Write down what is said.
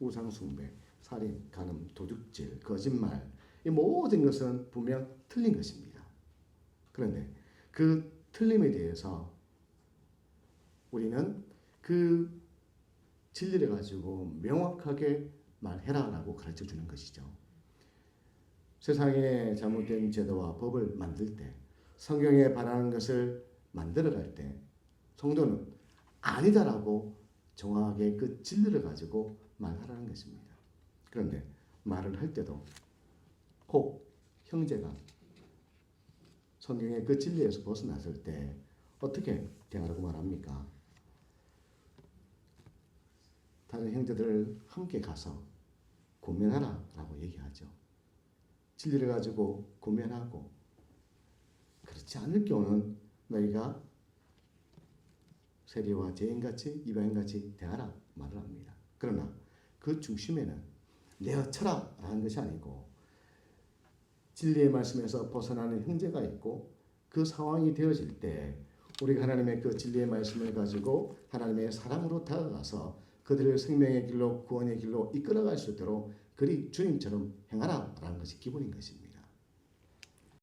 우상숭배, 살인, 간음, 도둑질, 거짓말 이 모든 것은 분명 틀린 것입니다. 그런데 그 틀림에 대해서 우리는 그 진리를 가지고 명확하게 말해라라고 가르쳐 주는 것이죠. 세상에 잘못된 제도와 법을 만들 때 성경에 반하는 것을 만들어 갈 때 성도는 아니다라고 정확하게 그 진리를 가지고 말하라는 것입니다. 그런데 말을 할 때도 혹 형제가 성경의 그 진리에서 벗어났을 때 어떻게 대하라고 말합니까? 다른 형제들 함께 가서 고면하라 라고 얘기하죠. 진리를 가지고 고면하고 그렇지 않을 경우는 너희가 세리와 죄인같이 이방인같이 대하라 말을 합니다. 그러나 그 중심에는 내어 쳐라라는 것이 아니고 진리의 말씀에서 벗어나는 형제가 있고 그 상황이 되어질 때 우리가 하나님의 그 진리의 말씀을 가지고 하나님의 사랑으로 다가가서 그들을 생명의 길로 구원의 길로 이끌어갈 수 있도록 그리 주님처럼 행하라라는 것이 기본인 것입니다.